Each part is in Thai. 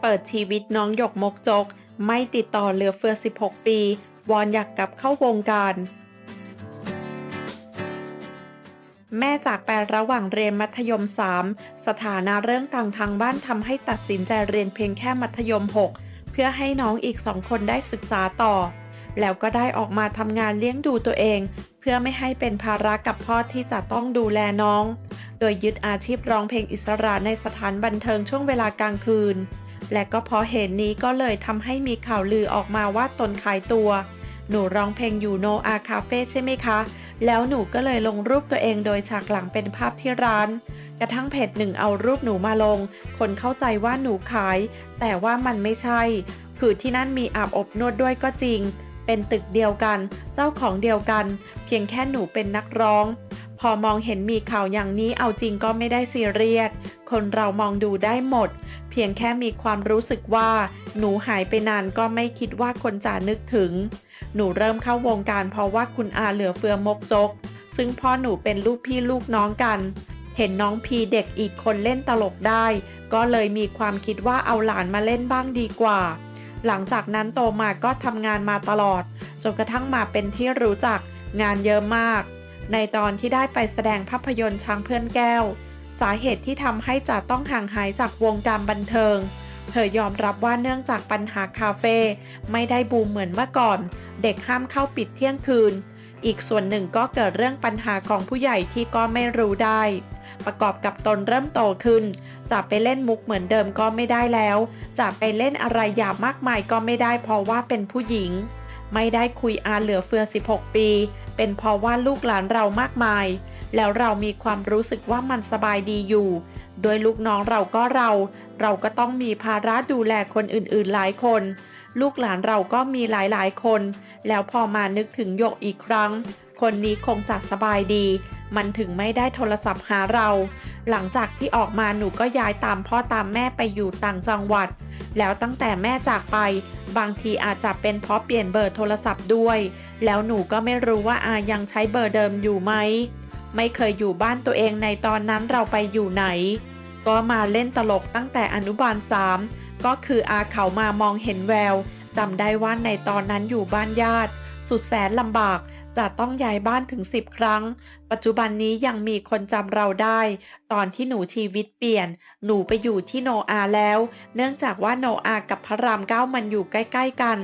เปิดชีวิตน้องหยกมกจก ไม่ติดต่อเหลือเฟือ 16 ปี วอนอยากกลับเข้าวงการ แม่จากไประหว่างเรียนมัธยม 3 สถานะเรื่องต่างทางบ้านทำให้ตัดสินใจเรียนเพียงแค่มัธยม 6 เพื่อให้น้องอีกสองคนได้ศึกษาต่อ แล้วก็ได้ออกมาทำงานเลี้ยงดูตัวเอง พื่อไม่ให้เป็นภาระกับพ่อที่จะต้องดูแลน้อง โดยยึดอาชีพร้องเพลงอิสระในสถานบันเทิงช่วงเวลากลางคืน และก็เพราะเหตุนนี้ก็เลยทำให้มีข่าวลือออกมาว่าตนขายตัว หนูร้องเพลงอยู่โนอาคาเฟ่ใช่ไหมคะ แล้วหนูก็เลยลงรูปตัวเองโดยฉากหลังเป็นภาพที่ร้าน กระทั่งเพจหนึ่งเอารูปหนูมาลง คนเข้าใจว่าหนูขาย แต่ว่ามันไม่ใช่ คือที่นั่นมีอาบอบนวดด้วยก็จริง เป็นตึกเดียวกัน เจ้าของเดียวกัน เพียงแค่หนูเป็นนักร้อง พอมองเห็นมีข่าวอย่างนี้เอาจริงก็ไม่ได้ซีเรียส คนเรามองดูได้หมด เพียงแค่มีความรู้สึกว่า หนูหายไปนานก็ไม่คิดว่าคนจะนึกถึง หนูเริ่มเข้าวงการเพราะว่าคุณอาเหลือเฟือมกจก ซึ่งพ่อหนูเป็นลูกพี่ลูกน้องกันเห็นน้องพีเด็กอีกคนเล่นตลกได้ ก็เลยมีความคิดว่าเอาหลานมาเล่นบ้างดีกว่า หลังจากนั้นโตมาก็ทำงานมาตลอด จนกระทั่งมาเป็นที่รู้จักงานเยอะมาก ในตอนที่ได้ไปแสดงภาพยนตร์ช้างเพื่อนแก้ว สาเหตุที่ทำให้จ๋าต้องห่างหายจากวงการบันเทิง เธอยอมรับว่าเนื่องจากปัญหาคาเฟ่ไม่ได้บูมเหมือนเมื่อก่อน เด็กห้ามเข้าปิดเที่ยงคืน อีกส่วนหนึ่งก็เกิดเรื่องปัญหาของผู้ใหญ่ที่ก็ไม่รู้ได้ ประกอบกับตนเริ่มโตขึ้น จะไปเล่นมุกเหมือนเดิมก็ไม่ได้แล้ว จะไปเล่นอะไรหยาบมากมายก็ไม่ได้เพราะว่าเป็นผู้หญิง ไม่ได้คุยอาเหลือเฟือ 16 ปี เป็นเพราะว่าลูกหลานเรามากมาย แล้วเรามีความรู้สึกว่ามันสบายดีอยู่ โดยลูกน้องเราก็เรา เราก็ต้องมีภาระดูแลคนอื่นๆหลายคน ลูกหลานเราก็มีหลายๆคน แล้วพอมานึกถึงหยกอีกครั้ง คนนี้คงจะสบายดี มันถึงไม่ได้โทรศัพท์หาเรา หลังจากที่ออกมาหนูก็ย้ายตามพ่อตามแม่ไปอยู่ต่างจังหวัด แล้วตั้งแต่แม่จากไป บางทีอาจจะเป็นเพราะเปลี่ยนเบอร์โทรศัพท์ด้วย แล้วหนูก็ไม่รู้ว่าอายังใช้เบอร์เดิมอยู่ไหม ไม่เคยอยู่บ้านตัวเองในตอนนั้นเราไปอยู่ไหน ก็มาเล่นตลกตั้งแต่อนุบาลสามก็คืออาเขามามองเห็นแววจำได้ว่าในตอนนั้นอยู่บ้านญาติ สุดแสนลำบากจะต้องย้ายบ้านถึง10ครั้ง ปัจจุบันนี้ยังมีคนจำเราได้ ตอนที่หนูชีวิตเปลี่ยน หนูไปอยู่ที่โนอาแล้ว เนื่องจากว่าโนอากับพระรามเก้ามันอยู่ใกล้ ๆกัน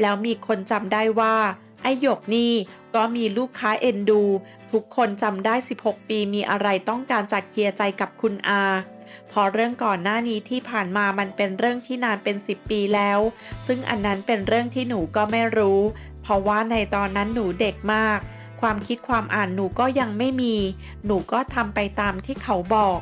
แล้วมีคนจำได้ว่า ไอหยกนี่ก็มีลูกค้าเอ็นดู ทุกคนจำได้ 16 ปีมีอะไรต้องการจัดเคลียร์ใจกับคุณอาพอเรื่องก่อนหน้านี้ที่ผ่านมามันเป็นเรื่องที่นานเป็น 10 ปีแล้ว ซึ่งอันนั้นเป็นเรื่องที่หนูก็ไม่รู้ เพราะว่าในตอนนั้นหนูเด็กมาก ความคิดความอ่านหนูก็ยังไม่มี หนูก็ทำไปตามที่เขาบอก